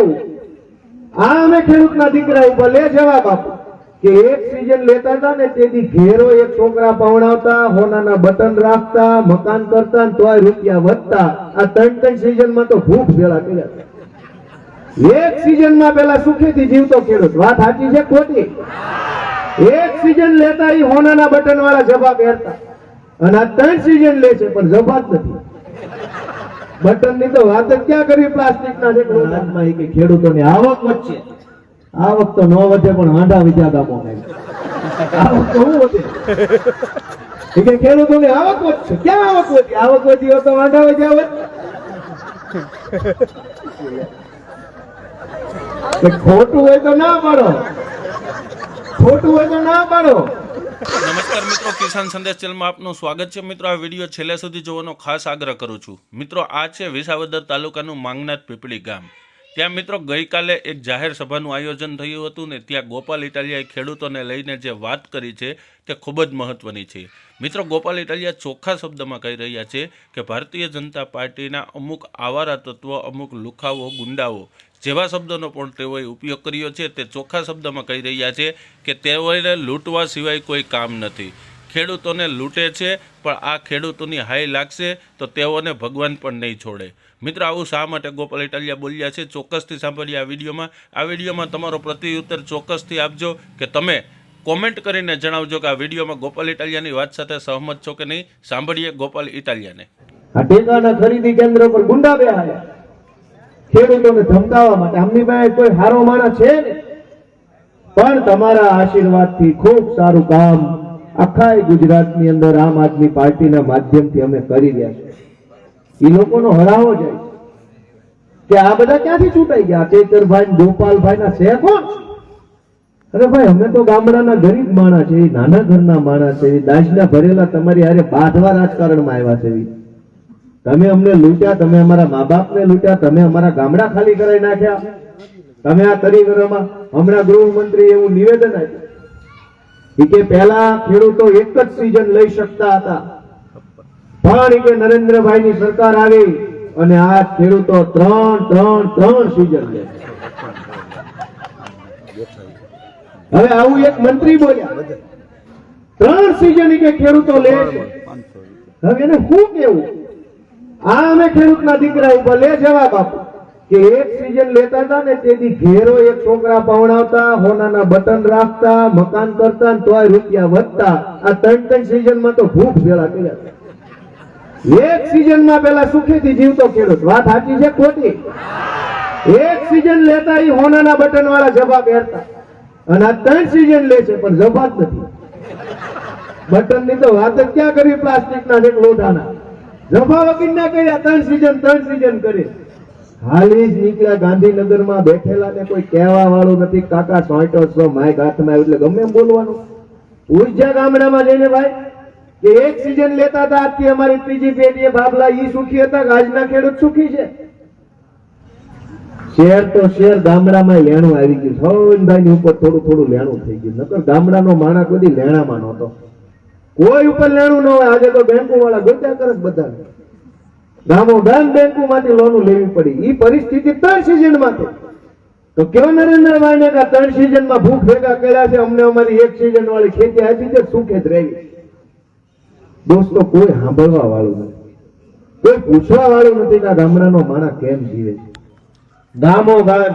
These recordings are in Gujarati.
કેવું આ અમે ખેડૂતના દીકરા ઉપર લે જવાબ આપો. કે એક સિઝન લેતા હતા ને તેથી ઘેરો એક છોકરા પવણાવતા હોનાના બટન રાખતા, મકાન કરતા ને રૂપિયા વધતા. આ ત્રણ ત્રણ સીઝનમાં તો ભૂખ ભેળા કર્યા એક સીઝનમાં પેલા સુખેથી જીવતો ખેડૂત. વાત સાચી છે ખોટી? એક સિઝન લેતા એ હોનાના બટન વાળા જવાબ પહેરતા અને આ ત્રણ સિઝન લે છે, પણ જવાબ નથી. બટનની તો વાત જ ક્યાં કરવી પ્લાસ્ટિક ના છે કે ખેડૂતોની આવક વધશે? આવક તો ન વધે, પણ હાંડા વિજા ગામો આવક તો શું વધે? કે ખેડૂતોની આવક વધશે? ક્યાં આવક વધી? આવક વધી હોય તો વધ્યા હોત કે ખોટું હોય તો ના પાડો. ખોટું હોય તો ના પાડો. નમસ્કાર મિત્રો, કિસાન સંદેશ ચેનલમાં આપનું સ્વાગત છે. મિત્રો, આ વીડિયો છેલ્લે સુધી જોવાનો ખાસ આગ્રહ કરું છું. મિત્રો, આ છે વિસાવદર તાલુકાનું માંગનાથ પીપળી ગામ. ત્યાં મિત્રો, ગઈકાલે એક જાહેર સભાનું આયોજન થયું હતું ને ત્યાં ગોપાલ ઇટાલિયાએ ખેડૂતોને લઈને જે વાત કરી છે તે ખૂબ જ મહત્વની છે. મિત્રો, ગોપાલ ઇટાલિયા ચોખ્ખા શબ્દમાં કહી રહ્યા છે કે ભારતીય જનતા પાર્ટીના અમુક આવારા તત્વો, અમુક લુખાઓ ગુંડાઓ જેવા શબ્દોનો પણ તેઓએ ઉપયોગ કર્યો છે તે ચોખ્ખા શબ્દમાં કહી રહ્યા છે કે તેઓને લૂંટવા સિવાય કોઈ કામ નથી. ખેડૂતોને લૂંટે છે, પણ આ ખેડૂતોની હાઈ લાગશે તો તેઓને ભગવાન પણ નહીં છોડે. મિત્રો, આવું શા માટે ગોપાલ ઇટાલિયા બોલ્યા છે? ચોક્કસથી સાંભળીએ આ વિડીયોમાં. આ વિડીયોમાં તમારો પ્રત્યુત્તર ચોક્કસથી આપજો કે તમે કોમેન્ટ કરીને જણાવજો કે આ વિડીયોમાં ગોપાલ ઇટાલિયાની વાત સાથે સહમત છો કે નહીં? સાંભળીએ ગોપાલ ઇટાલિયાને. આ ખરીદી કેન્દ્ર પર ગુંડા ખેડૂતોને ધમકાવવા માટે. આમની કોઈ હારો માણસ છે ને? પણ તમારા આશીર્વાદથી ખૂબ સારું કામ આખા ગુજરાતની અંદર આમ આદમી પાર્ટીના માધ્યમથી અમે કરી રહ્યા છે એ લોકોનો હરાવો જાય કે આ બધા ક્યાંથી છૂટાઈ ગયા? ચેતરભાઈ ગોપાલભાઈ ના છે કોણ અરે ભાઈ, અમે તો ગામડાના ગરીબ માણસ છે, નાના ઘરના માણસ છે દાજના ભરેલા તમારી હારે બાંધવા રાજકારણમાં આવ્યા છે. તમે અમને લૂંટ્યા, તમે અમારા મા બાપને લૂંટ્યા, તમે અમારા ગામડા ખાલી કરાવી નાખ્યા. તમે આ તરીકરમાં હમણાં ગૃહમંત્રી એવું નિવેદન આપ્યું કે પહેલા ખેડૂતો એક જ સીઝન લઈ શકતા હતા. પણ કે નરેન્દ્રભાઈ ની સરકાર આવી અને આ ખેડૂતો ત્રણ ત્રણ ત્રણ સીઝન લે. હવે આવું એક મંત્રી બોલ્યા. ત્રણ સીઝન કે ખેડૂતો લે હવે એને શું કેવું આ અમે ખેડૂતના દીકરા ઉપર લે જવાબ આપો. કે એક સિઝન લેતા હતા ને તેથી ઘેરો એક છોકરા પવણાવતા હોનાના બટન રાખતા, મકાન કરતા ને તોય રૂપિયા વધતા. આ ત્રણ ત્રણ સીઝનમાં તો ભૂખ ભેળા કર્યા એક સીઝનમાં પેલા સુખીથી જીવતો ખેડૂત. વાત સાચી છે ખોટી? એક સીઝન લેતા એ હોનાના બટન વાળા જવાબ પહેરતા અને આ ત્રણ સિઝન લે છે, પણ જવાબ નથી. બટનની તો વાત જ ક્યાં કરવી? પ્લાસ્ટિક ના છે લોઢાના. એક સીઝન લેતા હતા અમારી ત્રીજી બાબલા ઈ સુખી હતા આજના ખેડૂત સુખી છે? શેર તો શેર ગામડામાં લેણું આવી ગયું. સૌનભાઈ ની ઉપર થોડું થોડું લેણું થઈ ગયું. નકર ગામડાનો માણસ બધી લેણામાં નહોતો. કોઈ ઉપર લેણું ન હોય, આજે તો બેંકો વાળા ગોત્યા કરે છે બધાને. ગામો ગામ બેંકો માંથી લોન લેવી પડી. એ પરિસ્થિતિ ત્રણ સિઝનમાં તો કેવો નરેન્દ્રભાઈ ને ત્રણ સિઝનમાં ભૂખ ભેગા કર્યા છે, અમને અમારી એક સીઝન વાળી ખેતી આપી છે, સુખે જ રહી. દોસ્તો, કોઈ સાંભળવા વાળું નથી. કોઈ પૂછવા વાળું નથી કે ગામડાનો માણસ કેમ જીવે છે. ગામો ગામ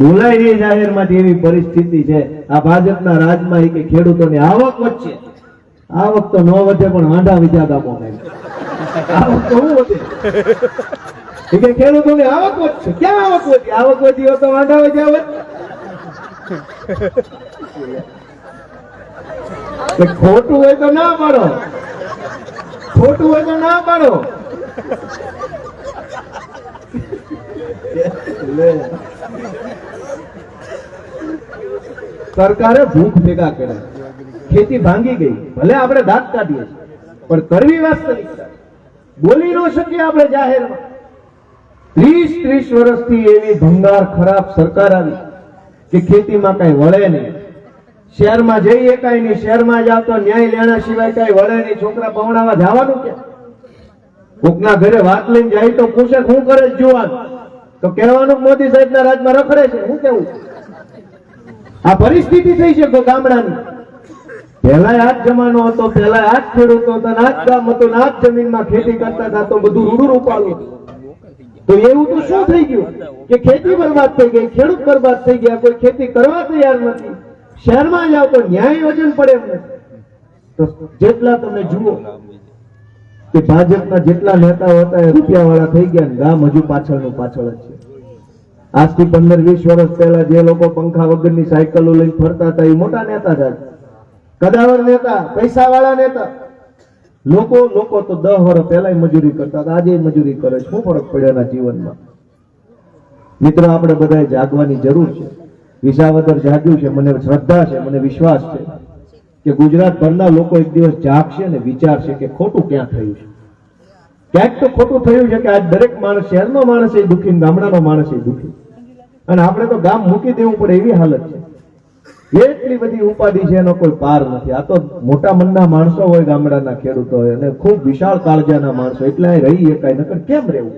બોલાય નહીં જાહેરમાંથી એવી પરિસ્થિતિ છે. આ ભાજપના રાજમાં કે ખેડૂતોની આવક વચ્ચે આવક તો ન વધે પણ હાંડા વિજા ગામો આવક તો શું વધે? કે ખેડૂતોની આવક વધશે. ક્યાં આવક વધી? આવક વધી હોય તો વાંઢા વધી આવે ખોટું હોય તો ના પાડો. ખોટું હોય તો ના પાડો. લે. સરકારે ભૂખ ભેગા કર્યા. ખેતી ભાંગી ગઈ. ભલે આપણે દાંત કાઢીએ પણ કરવી વાસ્તવિકતા બોલી ન શકીએ આપણે જાહેરમાં. ત્રીસ ત્રીસ વર્ષથી એવી ભંગાર ખરાબ સરકાર આવી કે ખેતીમાં કઈ વળે નહીં. શહેરમાં જઈએ કઈ નહીં. શહેરમાં જાવ તો ન્યાય લેણા સિવાય કઈ વળે નહીં. છોકરા પવણાવા જવાનું કે કોકના ઘરે વાત લઈને જાય તો પૂછે, શું કરે જુવાન? તો કહેવાનું મોદી સાહેબના રાજમાં રખડે છે. શું કેવું? આ પરિસ્થિતિ થઈ છે ગામડાની. પહેલા આ જ જમાનો હતો પહેલા આ જ ખેડૂતો હતા ને આ જ ગામ હતું ને આ જ જમીનમાં ખેતી કરતા હતા, તો બધું રૂડું રૂપાળું તો એવું તો શું થઈ ગયું? કે ખેતી બરબાદ થઈ ગઈ, ખેડૂત બરબાદ થઈ ગયા, કોઈ ખેતી કરવા તૈયાર નથી. શહેરમાં જાવ તો ન્યાય વજન પડે એમ નથી જેટલા તમે જુઓ કે ભાજપના જેટલા નેતાઓ હતા એ રૂપિયા વાળા થઈ ગયા ગામ હજુ પાછળનું પાછળ જ છે. આજથી પંદર, વીસ વર્ષ પહેલા જે લોકો પંખા વગરની સાયકલો લઈને ફરતા હતા, એ મોટા નેતા હતા. કદાવર નેતા પૈસા વાળા નેતા. લોકો લોકો તો દસ વર્ષ પહેલા મજૂરી કરતા હતા, આજે મજૂરી કરે છે. શું ફરક પડ્યો એના જીવનમાં? મિત્રો, આપણે બધાએ જાગવાની જરૂર છે. વિસાવદર જાગ્યું છે, મને શ્રદ્ધા છે, મને વિશ્વાસ છે કે ગુજરાતભરના લોકો એક દિવસ જાગશે અને વિચારશે કે ખોટું ક્યાં થયું છે. ક્યાંક તો ખોટું થયું છે કે આ દરેક માણસ શહેરનો માણસ એ દુઃખી ગામડાનો માણસ એ દુઃખી. અને આપણે તો ગામ મૂકી દેવું પડે એવી હાલત છે. એટલી બધી ઉપાધિ છે એનો કોઈ પાર નથી. આ તો મોટા મનના માણસો હોય, ગામડાના ખેડૂતો હોય અને ખૂબ વિશાળ કાળજાના માણસો એટલે રહી શકાય, નકર કેમ રહેવું?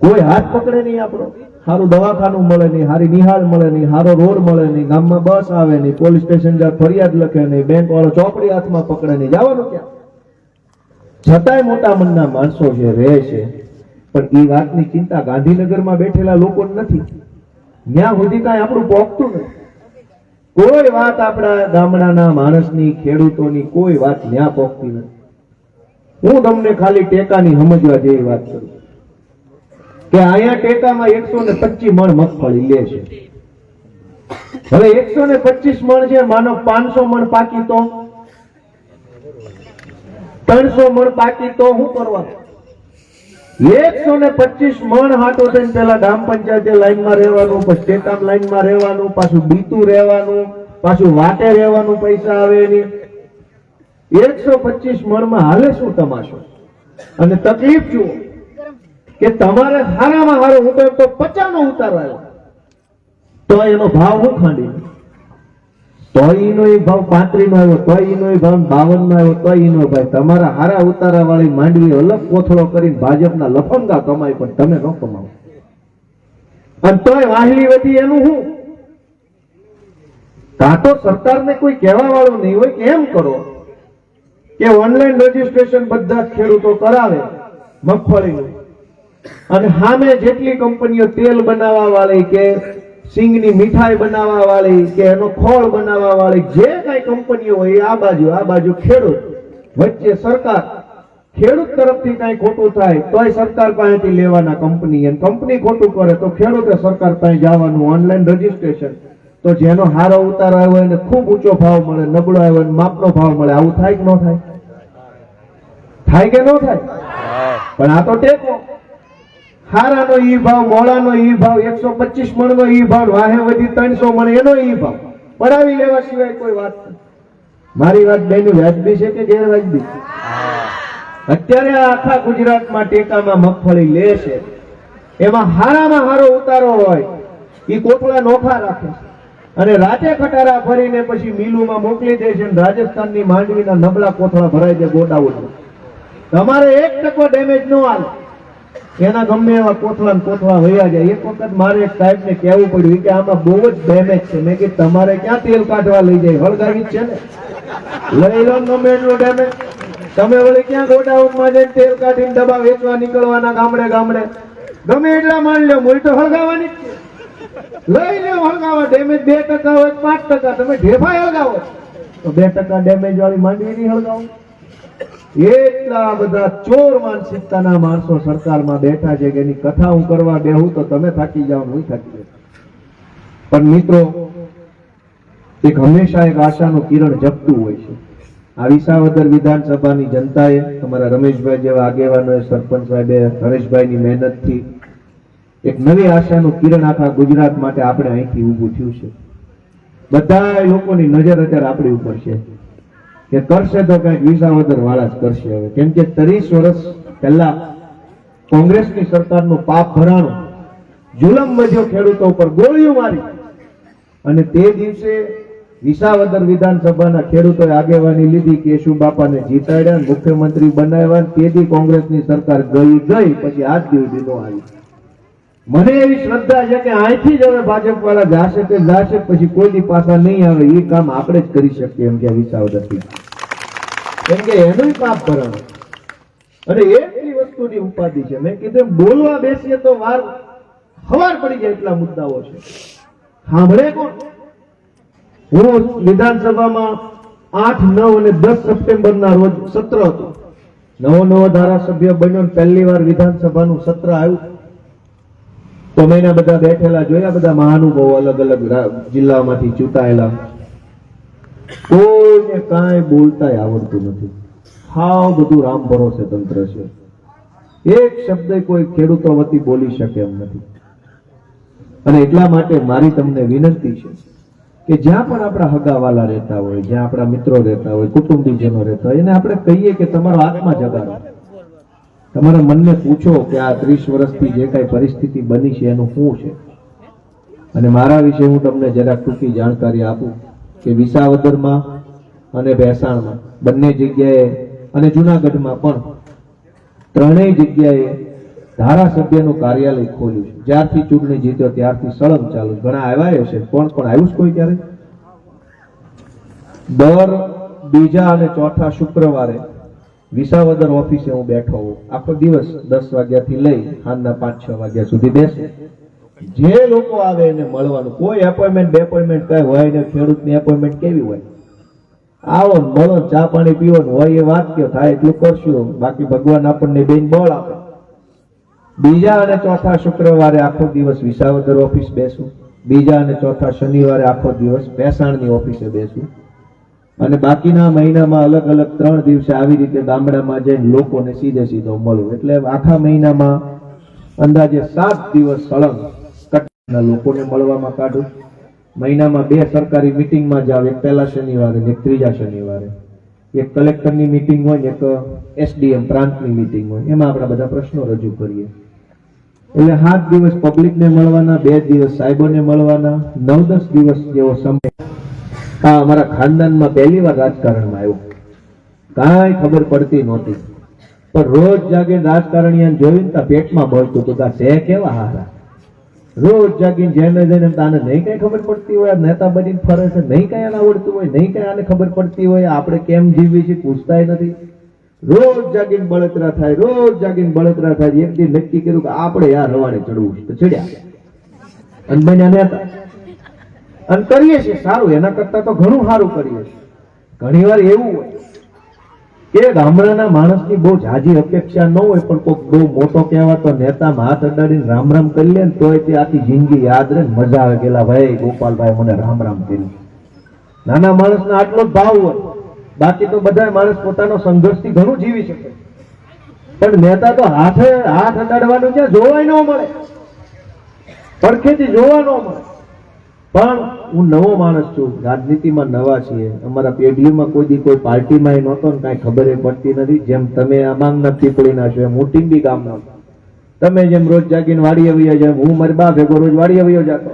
કોઈ હાથ પકડે નહીં આપણો. સારું દવાખાનું મળે નહીં, સારી નિહાળ મળે નહીં, સારો રોડ મળે નહીં, ગામમાં બસ આવે નહીં, પોલીસ સ્ટેશન ફરિયાદ લખે નહીં બેંક વાળો ચોપડી હાથમાં પકડે નહીં. જવાનું ક્યાં? છતાંય મોટા મનના માણસો જે રહે છે, પણ એ વાતની ચિંતા ગાંધીનગરમાં બેઠેલા લોકો નથી. ત્યાં સુધી કાંઈ આપણું પોગતું નથી. કોઈ વાત આપણા ગામડાના માણસની, ખેડૂતોની કોઈ વાત ન્યા પોગતી નથી. હું તમને ખાલી ટેકાની સમજવા જેવી વાત કરું કે અહીંયા ટેકામાં એકસો ને પચીસ મણ મગફળી લે છે. હવે એકસો ને પચીસ મણ છે, માનો પાંચસો મણ પાકી તો? ત્રણસો મણ બાકી તો શું કરવાનું? એકસો ને પચીસ મણ હાટો થઈને પેલા ગ્રામ પંચાયતે લાઈનમાં રહેવાનું, પછી ટેકામ લાઈનમાં રહેવાનું, પાછું બીતું રહેવાનું, પાછું વાટે રહેવાનું પૈસા આવે એની. એકસો પચીસ મણમાં હાલે શું તમાશો? અને તકલીફ જુઓ કે તમારે હારામાં હારો હું તો પચાસ નો ઉતારો આવ્યો. તો એનો ભાવ હું ખાંડી તો એ ભાવ પાંત્રી આવ્યો તો ઈનો એ ભાવ બાવન આવ્યો તો ભાઈ. તમારા હારા ઉતારા વાળી માંડવી અલગ કોથળો કરીને ભાજપના લફંગા કમાય પણ તમે ન કમાવો. અને તોય વાહલી વધી એનું હું? કાં સરકારને કોઈ કહેવા વાળું નહીં હોય કે એમ કરો કે ઓનલાઈન રજીસ્ટ્રેશન બધા ખેડૂતો કરાવે મગફળીનું. અને સામે જેટલી કંપનીઓ તેલ બનાવવા વાળી કે સિંગની મીઠાઈ બનાવવા વાળી કે એનો ખોળ બનાવવા વાળી જે કઈ કંપનીઓ હોય આ બાજુ આ બાજુ ખેડૂત. વચ્ચે સરકાર ખેડૂત તરફથી કઈ ખોટું થાય તોય સરકાર પાસેથી લેવાના કંપની. અને કંપની ખોટું કરે તો ખેડૂતે સરકાર પાસે જવાનું ઓનલાઈન રજીસ્ટ્રેશન. તો જેનો હારો ઉતારો આવ્યો એને ખૂબ ઊંચો ભાવ મળે નબળો આવ્યો એને માપનો ભાવ મળે આવું થાય કે ન થાય? થાય કે ન થાય? પણ આ તો ટેકો. હારાનો ઈ ભાવ મોળાનો ઈ ભાવ, એકસો પચીસ મણનો ઈ ભાવ વાહે વધી ત્રણસો મણ, એનો ઈ ભાવ. પડાવી લેવા સિવાય કોઈ વાત મારી વાત બેનું વ્યાજબી છે કે ગેરવાજબી અત્યારે આ આખા ગુજરાતમાં ટેકામાં મગફળી લે છે. એમાં હારામાં હારો ઉતારો હોય એ કોથળા નોખા રાખે છે. અને રાતે ખટારા ભરીને પછી મિલુમાં મોકલી દે છે રાજસ્થાનની માંડવીના નબળા કોથળા ભરાઈ દે ગોડાઉનમાં. તમારે એક ટકો ડેમેજ ન આવે એના ગમે એવા કોથળા કોથળા વયા જાય. એક વખત મારે એક સાહેબ ને કહેવું પડ્યું કે આમાં બહુ જ ડેમેજ છે. મેં કીધું, તમારે ક્યાં તેલ કાઢવા લઈ જાય? હળગાવી છે ને. લઈ લો ગમે એટલો ડેમેજ તમે વળી ક્યાં ગોડાઉનમાં જઈને તેલ કાઢીને દબા વેચવા નીકળવાના ગામડે ગામડે. ગમે એટલા માન લો મૂળ તો હળગાવાની લઈ લો હળગાવા ડેમેજ બે ટકા હોય પાંચ ટકા. તમે ઢેફા હળગાવો. તો બે ટકા ડેમેજ વાળી માંડવી નહીં હળગાવો. એટલા બધા ચોર માનસિકતાના માણસો સરકારમાં બેઠા છે કે એની કથા હું કરવા બેહું તો તમે થાકી જાઓ હું થાકી જાઉં. પણ મિત્રો, એક હંમેશા એક આશાનું કિરણ જપતું હોય છે. આ વિસાવદર વિધાનસભાની જનતાએ, અમારા રમેશભાઈ જેવા આગેવાનોએ સરપંચ સાહેબે, હરેશભાઈની મહેનતથી એક નવી આશાનું કિરણ આખા ગુજરાત માટે આપણે અહીંથી ઊભું થયું છે. બધા લોકોની નજર અત્યારે આપણી ઉપર છે. કે કરશે તો કંઈક વિસાવદર વાળા જ કરશે હવે. કેમ કે ત્રીસ વર્ષ પહેલા કોંગ્રેસની સરકારનું પાપ ભરાણું, જુલમ વધ્યો ખેડૂતો ઉપર, ગોળીઓ મારી. અને તે દિવસે વિસાવદર વિધાનસભાના ખેડૂતોએ આગેવાની લીધી કેશુ બાપાને જીતાડ્યા મુખ્યમંત્રી બનાવ્યા તેથી કોંગ્રેસની સરકાર ગઈ ગઈ, પછી આજ દિવસ દીધો આવી. મને એવી શ્રદ્ધા છે કે અહીંથી જ હવે ભાજપ વાળા જાશે તે જાશે, પછી કોઈની પાછા નહીં આવે, એ કામ આપણે જ કરી શકીએ એમ કે વિસાવદરથી કેમ કે એનું પાપ ભરણ અને એટલી વસ્તુની ઉપાધિ છે. મેં કીધું બોલવા બેસીએ તો વાર ખબર પડી જાય એટલા મુદ્દાઓ છે. સાંભળે કોણ? હું વિધાનસભામાં આઠ, નવ અને દસ સપ્ટેમ્બર ના રોજ સત્ર હતું. નવો નવો ધારાસભ્ય બન્યો પહેલી વાર વિધાનસભાનું સત્ર આવ્યું. તો એના બધા બેઠેલા, જોયા બધા મહાનુભાવો અલગ અલગ જિલ્લામાંથી ચૂંટાયેલા. કોઈને કાંઈ બોલતા આવડતું નથી. હાવ બધું રામ ભરોસે તંત્ર છે. એક શબ્દ કોઈ ખેડૂતો વતી બોલી શકે એમ નથી. અને એટલા માટે મારી તમને વિનંતી છે કે જ્યાં પણ આપણા હગાવાલા રહેતા હોય, જ્યાં આપણા મિત્રો રહેતા હોય, કુટુંબીજનો રહેતા હોય, એને આપણે કહીએ કે તમારો આત્મા જગાડો. તમારા મનને પૂછો કે આ ત્રીસ વર્ષથી જે કાંઈ પરિસ્થિતિ બની છે એનું શું છે? અને મારા વિશે હું તમને જરાક ટૂંકી જાણકારી આપું કે વિસાવદરમાં અને ભેસાણમાં, બંને જગ્યાએ અને જુનાગઢમાં પણ ત્રણેય જગ્યાએ ધારાસભ્યનું કાર્યાલય ખોલ્યું છે. જ્યારથી ચૂંટણી જીત્યો ત્યારથી સળંગ ચાલુ. ઘણા આવ્યા છે કોણ કોણ આવ્યું છે કોઈ ક્યારે? દર બીજા અને ચોથા શુક્રવારે વિસાવદર ઓફિસે હું બેઠો હોઉં. આખો દિવસ દસ વાગ્યાથી લઈ સાંજના પાંચ, છ વાગ્યા સુધી બેસે. જે લોકો આવે એને મળવાનું. કોઈ એપોઇન્ટમેન્ટ બે એપોઇન્ટમેન્ટ કઈ હોય ને ખેડૂતની એપોઇન્ટમેન્ટ કેવી હોય? આવો ને મળો ચા પાણી પીવો ને હોય એ વાત કયો? થાય એટલું કરશું. બાકી ભગવાન આપણને બેન બળ આપે. બીજા અને ચોથા શુક્રવારે આખો દિવસ વિસાવદર ઓફિસ બેસું. બીજા અને ચોથા શનિવારે આખો દિવસ ભેસાણની ઓફિસે બેસું. અને બાકીના મહિનામાં અલગ અલગ ત્રણ દિવસે આવી રીતે ગામડામાં જઈને લોકોને સીધે સીધો મળું એટલે આખા મહિનામાં અંદાજે સાત દિવસ સળંગ લોકોને મળવામાં કાઢું. મહિનામાં બે સરકારી મિટિંગમાં જાવ, એક પહેલા શનિવારે એક ત્રીજા શનિવારે. એક કલેક્ટરની મિટિંગ હોય ને એક એસડીએમ પ્રાંતની મિટિંગ હોય. એમાં આપણા બધા પ્રશ્નો રજૂ કરીએ. એટલે સાત દિવસ પબ્લિકને મળવાના, બે દિવસ સાહેબોને મળવાના, નવ દસ દિવસ જેવો સમય આ અમારા ખાનદાનમાં પહેલી વાર રાજકારણમાં આવ્યો. કાંઈ ખબર પડતી નહોતી. પણ રોજ જાગીને રાજકારણીયાને જોયું ને તો પેટમાં બળતું તો તા આ છે કેવા હારા. રોજ જાગીને જેને જઈને તાને નહીં કઈ ખબર પડતી હોય નેતા બનીને ફરે છે, નહીં કઈ આને આવડતું હોય, નહીં કઈ આને ખબર પડતી હોય, આપણે કેમ જીવવી છે પૂછતાય નથી. રોજ જાગીને બળતરા થાય, રોજ જાગીને બળતરા થાય. એક દી નક્કી કર્યું કે આપણે યાર રવાડે ચડવું તો ચડ્યા. અને બન્યા નેતા. અને કરીએ છીએ, સારું, એના કરતા તો ઘણું સારું કરીએ છીએ. ઘણી વાર એવું હોય કે ગામડાના માણસની બહુ જાજી અપેક્ષા ન હોય, પણ કોઈક બહુ મોટો કહેવાતો નેતા હાથ અડાડીને રામ રામ કરી લે ને તોય તે આખી જિંદગી યાદ રહે મજા આવે ગયેલા ભાઈ, ગોપાલભાઈ મને રામ રામ કર્યું. નાના માણસનો આટલો જ ભાવ હોય. બાકી તો બધા માણસ પોતાનો સંઘર્ષથી ઘણું જીવી શકે. પણ નેતા તો હાથે હાથ અડાડવાનું છે જોવાય ન મળે. પડખેથી જોવા ન મળે. પણ હું નવો માણસ છું. રાજનીતિમાં નવા છીએ. અમારા પેઢીઓમાં કોઈ દી કોઈ પાર્ટીમાં નહોતો ને કાંઈ ખબર પડતી નથી. જેમ તમે આમાંગના પીપળીના છો, એમ હું ટીંબી ગામનો. તમે જેમ રોજ જાગીને વાડી વયો જેમ હું મારી બા ભેગો રોજ વાડી આવ્યો જતો.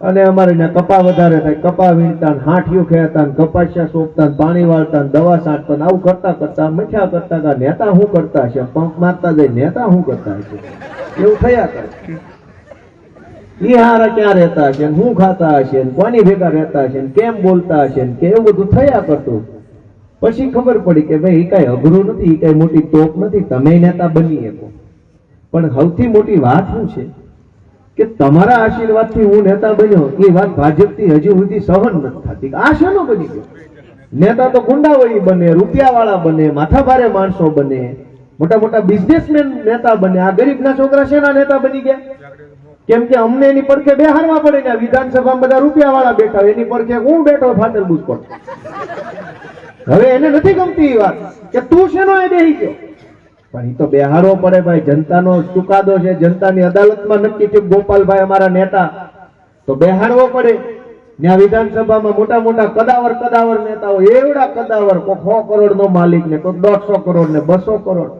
અને અમારે ને કપા વધારે થાય. કપા વીણતા હાંઠિયું ખેતા કપાસિયા સોંપતા પાણી વાળતા દવા છાંટતા આવું કરતા કરતા, મીઠા કરતા નેતા શું કરતા છે, પંપ મારતા જાય, નેતા શું કરતા છે. એવું થયા કરે. ઈ ક્યાં રહેતા હશે શું ખાતા હશે કોની ભેગા રહેતા હશે કેમ બોલતા હશે કે એવું બધું થયા કરતું. પછી ખબર પડી કે ભાઈ એ કાંઈ અઘરું નથી એ કાંઈ મોટી તોપ નથી, તમે નેતા બની શકો. પણ સૌથી મોટી વાત શું છે? કે તમારા આશીર્વાદથી હું નેતા બન્યો એ વાત ભાજપથી હજુ સુધી સહન નથી થતી. આ શેનો બની ગયો? નેતા તો ગુંડાવળી બને, રૂપિયાવાળા બને, માથાભારે માણસો બને, મોટા મોટા બિઝનેસમેન નેતા બને. આ ગરીબના છોકરા શેના નેતા બની ગયા? કેમ કે અમને એની પડખે બેહારવા પડે ને વિધાનસભામાં બધા રૂપિયા વાળા બેઠા એની પડખે હું બેઠો ફાતર બુસકોટ હવે એને નથી ગમતી એ વાત કે તું શેનો એ બેહી ગયો? પણ એ તો બેહારો પડે ભાઈ, જનતાનો ચુકાદો છે, જનતાની અદાલતમાં નક્કી થયું ગોપાલભાઈ અમારા નેતા. તો બેહારવો પડે. ત્યાં વિધાનસભામાં મોટા મોટા કદાવર કદાવર નેતાઓ, એવડા કદાવર કોઈ સો કરોડ નો માલિક ને કોઈ દોઢસો કરોડ ને બસો કરોડ.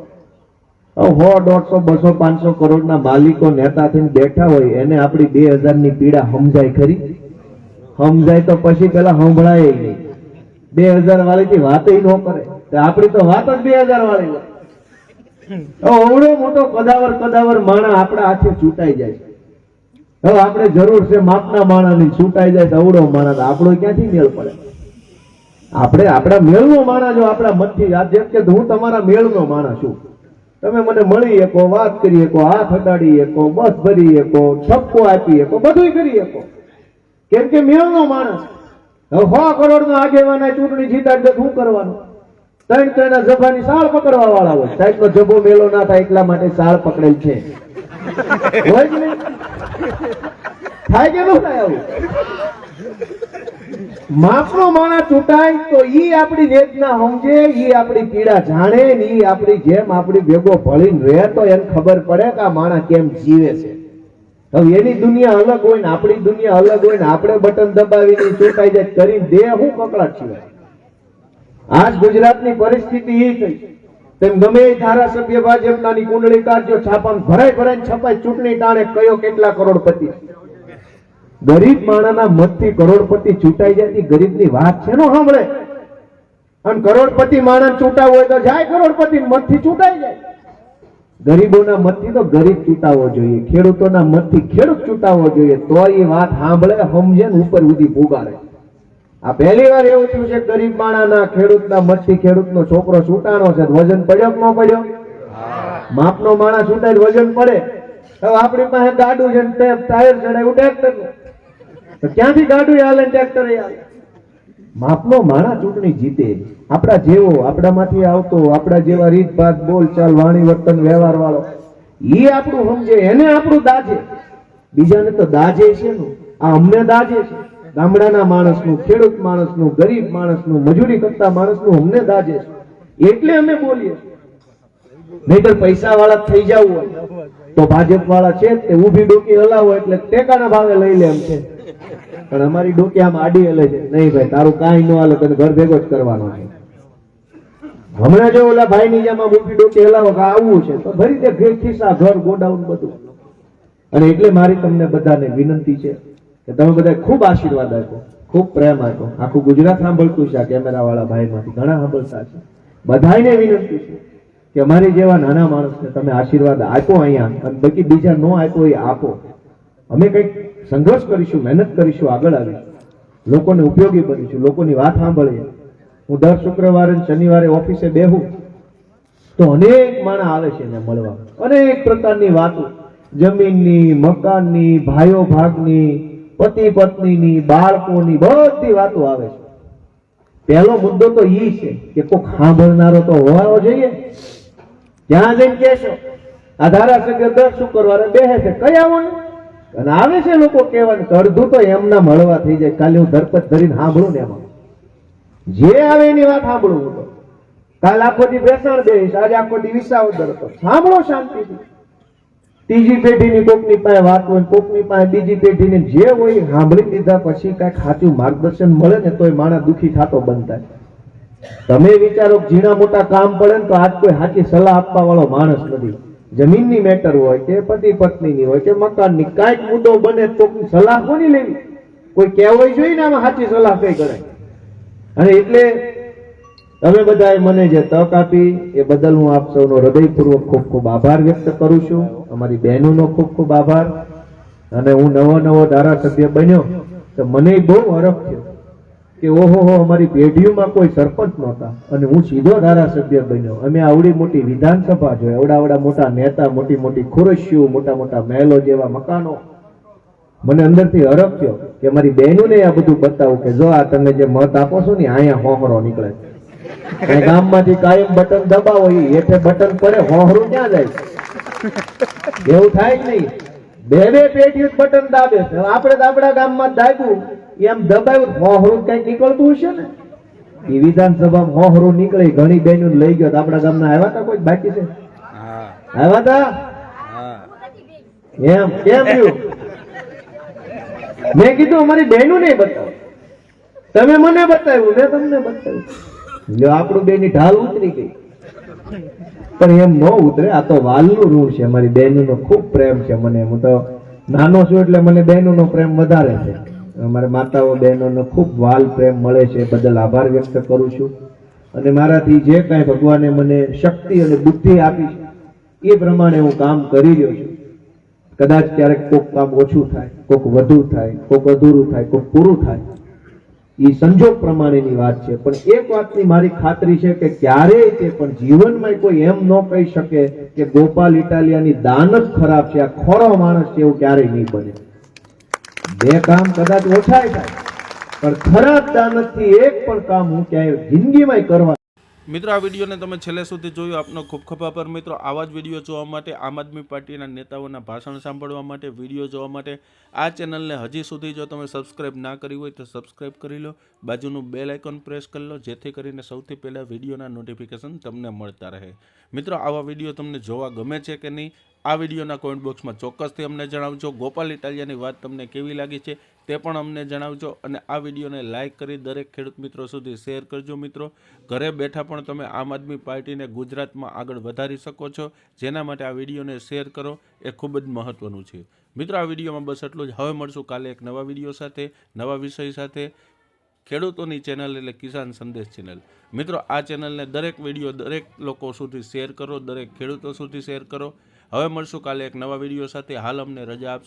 સો દોઢસો, બસો, પાંચસો કરોડના માલિકો નેતા થઈને બેઠા હોય, એને આપણી બે હજારની પીડા સમજાય ખરી? સમજાય તો પછી પેલા સંભળાય નહીં. બે હજાર વાળી થી વાત ન કરે. આપણી તો વાત જ બે હજાર વાળી હોય. મોટો કદાવર કદાવર માણા આપણા હાથે ચૂંટાઈ જાય. હવે આપણે જરૂર છે માપના માણાની છૂટાઈ જાય તો અવળો માણા આપણો ક્યાંથી મેળ પડે? આપણે આપણા મેળનો માણા જો આપણા મનથી જેમ કે હું તમારા મેળનો માણા છું. તમે મને મળી શકો, વાત કરી શકો, હાથ હટાડી શકો, બસ ભરી શકો ઠપકો આપી શકો બધું કરી શકો. કેમ કે મેળનો માણસ. હવે સો કરોડ નો આગેવાના ચૂંટણી જીતા શું કરવાનું? ત્રણ ત્રણ જભાની સાળ પકડવા વાળા હોય. સાહેબ નો જભો મેળો ના થાય એટલા માટે સાળ પકડેલ છે. હોય કે નહીં? થાય કે ન થાય આવું? માપનો માણસ ચૂંટાય તો ઈ આપણી વેદના સમજે, ઈ આપણી પીડા જાણે ને ઈ આપણી જેમ આપણી ભેગો ભળીને રહે તો એને ખબર પડે કે આ માણસ કેમ જીવે છે. હવે એની દુનિયા અલગ હોય ને આપણી દુનિયા અલગ હોય ને આપણે બટન દબાવીને ચૂંટાઈ જાય, કરીને દે હું કકડાટ સિવાય આજ ગુજરાતની પરિસ્થિતિ એ થઈ. તેમ ગમે એ ધારાસભ્ય ભાજપનાની કુંડળી કાઢજો, છાપામાં ભરાય ભરાય છપાય ચૂંટણી ટાણે કયો કેટલા કરોડપતિ. ગરીબ માણાના મતથી કરોડપતિ ચૂંટાઈ જાય ગરીબની વાત છે નો સાંભળે? અને કરોડપતિ માણસ ચૂંટાવો હોય તો જાય કરોડપતિ મતથી ચૂંટાઈ જાય. ગરીબોના મતથી તો ગરીબ ચૂંટાવો જોઈએ, ખેડૂતોના મતથી ખેડૂત ચૂંટાવો જોઈએ તો એ વાત સાંભળે, સમજે ને ઉપર સુધી ભોગાડે આ પહેલી વાર એવું થયું છે, ગરીબ માણાના ખેડૂતના મતથી ખેડૂતનો છોકરો છૂટાણો છે, વજન પડ્યો કે ન પડ્યો? માપનો માણસ છૂટાય વજન પડે. હવે આપણી પાસે ગાડું છે ને ટાયર ચડાવ્યું ટ્રેક્ટર તો ક્યાંથી ગાડું હાલે ટ્રેક્ટર માપનો માણા ચૂંટણી જીતે, આપણા જેવો, આપણામાંથી આવતો, આપણા જેવા રીત ભાત બોલ ચાલ વાણી વર્તન વ્યવહાર વાળો એ આપણું સમજે, એને આપણું દાજે. બીજાને તો દાજે છે નું, આ અમને દાજે છે. ગામડાના માણસનું, ખેડૂત માણસનું, ગરીબ માણસનું, મજૂરી કરતા માણસનું અમને દાજે છે. એટલે અમે બોલીએ નહીતર પૈસા વાળા થઈ જવું હોય. તો ભાજપ વાળા છે તે ઊભી ડોકી હલાવો એટલે ટેકાના ભાવે લઈ લે એમ છે. પણ અમારી ડોકી આમ આડી હલે છે. નહીં ભાઈ, તારું કાંઈ ન હાલે, તને ઘર ભેગો જ કરવાનો છે. હમણાં જો ઓલા ભાઈ ની જેમાં આમ ડોકી હલાવો કે આવવું છે, તો ભરી દે ઘેર ખિસ્સા, ઘર, ગોડાઉન બધું. અને એટલે મારી તમને બધાને વિનંતી છે કે તમે બધા ખૂબ આશીર્વાદ આપો ખૂબ પ્રેમ આપો આખું ગુજરાત સાંભળતું છે આ કેમેરા વાળા ભાઈ માંથી ઘણા સાંભળતા છે. બધાને વિનંતી છે કે અમારી જેવા નાના માણસને તમે આશીર્વાદ આપો અહીંયા, અને બાકી બીજા નો આપો એ આપો. અમે કંઈક સંઘર્ષ કરીશું, મહેનત કરીશું, આગળ આવીશું. લોકોને ઉપયોગી બનીશું લોકોની વાત સાંભળીએ. હું દર શુક્રવારે શનિવારે ઓફિસે બેહું, તો અનેક માણસ આવે છે એને મળવા. અનેક પ્રકારની વાતો. જમીનની, મકાનની, ભાઈઓ ભાગની, પતિ પત્નીની, બાળકોની બધી વાતો આવે છે. પહેલો મુદ્દો તો ઈ છે કે કોઈક સાંભળનારો તો હોવો જોઈએ. ત્યાં જઈને કહેશો, આ ધારાસભ્ય દર શુક્રવારે બેહે છે. કઈ આવવાનું અને આવે છે લોકો કહેવાય અડધું તો એમના મળવા થઈ જાય. કાલે હું ધરપત ધરીને સાંભળું ને એમાં. જે આવે એની વાત સાંભળું હું તો. કાલ આખો દી બેસણ દઈશ, આજે આખો દી વિસાવદર હતો. સાંભળો શાંતિથી. ત્રીજી પેઢીની કોકની પાસે વાત હોય કોકની પાસે બીજી પેઢીની જે હોય સાંભળી લીધા પછી કાંઈક સાચું માર્ગદર્શન મળે ને તોય માણસ દુખી થતો બનતા તમે વિચારો ઝીણા મોટા કામ પડે ને તો આજ કોઈ સાચી સલાહ આપવા વાળો માણસ નથી. જમીનની મેટર હોય કે પતિ પત્નીની હોય કે મકાનની, કાંઈક મુદ્દો બને તો સલાહ કોની લેવી? કોઈ કહેવાય જોઈએ ને આમાં સાચી સલાહ કઈ કરાય? અને એટલે તમે બધાએ મને જે તક આપી, એ બદલ હું આપ સૌનો હૃદયપૂર્વક ખૂબ ખૂબ આભાર વ્યક્ત કરું છું. અમારી બહેનોનો ખૂબ ખૂબ આભાર. અને હું નવો નવો ધારાસભ્ય બન્યો, તો મને બહુ હરખ થયો. કે ઓહો અમારી પેઢીઓમાં કોઈ સરપંચ નહોતા. અને હું સીધો ધારાસભ્ય બન્યો. અમે આવડી મોટી વિધાનસભા જોઈ. આવડા આવડા મોટા નેતા, મોટી મોટી ખુરશીઓ, મોટા મોટા મહેલો જેવા મકાનો. મને અંદરથી થયો કે મારી બહેનોને આ બધું બતાવું કે જો આ તમે જે મત આપો છો ને, અહીંયા હોહરો નીકળે છે. ગામમાંથી કાયમ બટન દબાવો, ઈ હેઠે બટન પડે, હોહરું ક્યાં જાય એવું થાય જ નહીં. બે બે પેઢીઓ બટન દાબે છે. આપણે તો આપણા ગામમાં દાબ્યું. એમ દબાયું મોહરું કઈ નીકળતું હશે ને? એ વિધાનસભા મોહરું નીકળી ઘણી બહેનો લઈ ગયો આપણા ગામના આવ્યા હતા કોઈ બાકી છે? આવ્યા હતા એમ કેમ થયું? મેં કીધું અમારી બહેનો નહીં બતાવ. તમે મને બતાવ્યું મેં તમને બતાવ્યું. જો આપણું બેની ની ઢાલ ઉતરી ગઈ. પણ એમ ન ઉતરે આ તો વાલનું ઋણ છે મારી બહેનોનો ખૂબ પ્રેમ છે મને. હું તો નાનો છું એટલે મને બહેનોનો પ્રેમ વધારે છે. અમારા માતાઓ, બહેનોનો ખૂબ વાલ પ્રેમ મળે છે. બદલ આભાર વ્યક્ત કરું છું. અને મારાથી જે કાંઈ ભગવાને મને શક્તિ અને બુદ્ધિ આપી છે, એ પ્રમાણે હું કામ કરી રહ્યો છું. કદાચ ક્યારેક કોક કામ ઓછું થાય, કોક વધુ થાય, કોક અધૂરું થાય, કોક પૂરું થાય. એ સંજોગ પ્રમાણેની વાત છે. પણ એક વાતની મારી ખાતરી છે કે ક્યારેય તે પણ જીવનમાં કોઈ એમ ન કહી શકે કે ગોપાલ ઇટાલિયાની દાન જ ખરાબ છે. આ ખોરો માણસ છે, એવું ક્યારેય નહીં બને. બે કામ કદાચ ઓછા થાય, પણ ખરાબ દાનતથી એક પણ કામ હું ક્યાંય જિંદગીમાં કરવા મિત્રો, આ વિડીયોને તમે છેલ્લે સુધી જોયું, આપનો ખૂબ ખૂબ આભાર. મિત્રો, આવા જ વીડિયો જોવા માટે આમ આદમી પાર્ટીના નેતાઓના ભાષણ સાંભળવા માટે, વીડિયો જોવા માટે આ ચેનલને હજી સુધી જો તમે સબસ્ક્રાઇબ ના કરી હોય તો સબસ્ક્રાઇબ કરી લો. બાજુનું બેલ આઇકોન પ્રેસ કરી લો, જેથી કરીને સૌથી પહેલાં વિડીયોના નોટિફિકેશન તમને મળતા રહે. મિત્રો, આવા વીડિયો તમને જોવા ગમે છે કે નહીં આ વિડીયોના કોમેન્ટ બોક્સમાં ચોક્કસથી અમને જણાવજો. ગોપાલ ઇટાલિયાની વાત તમને કેવી લાગી છે તે પણ અમને જણાવજો અને આ વિડીયોને લાઇક કરી દરેક ખેડૂત મિત્રો સુધી શેર કરજો મિત્રો. ઘરે બેઠા પણ તમે આમ આદમી પાર્ટીને ગુજરાતમાં આગળ વધારી શકો છો. જેના માટે આ વિડીયોને શેર કરો એ ખૂબ જ મહત્વનું છે. મિત્રો, આ વિડીયોમાં બસ એટલું જ. હવે મળશું કાલે એક નવા વીડિયો સાથે, નવા વિષય સાથે. ખેડૂતોની ચેનલ એટલે કિસાન સંદેશ ચેનલ મિત્રો, આ ચેનલને દરેક વીડિયો દરેક લોકો સુધી શેર કરો, દરેક ખેડૂતો સુધી શેર કરો. હવે મળશું કાલે એક નવા વીડિયો સાથે. હાલ અમને રજા આપશો.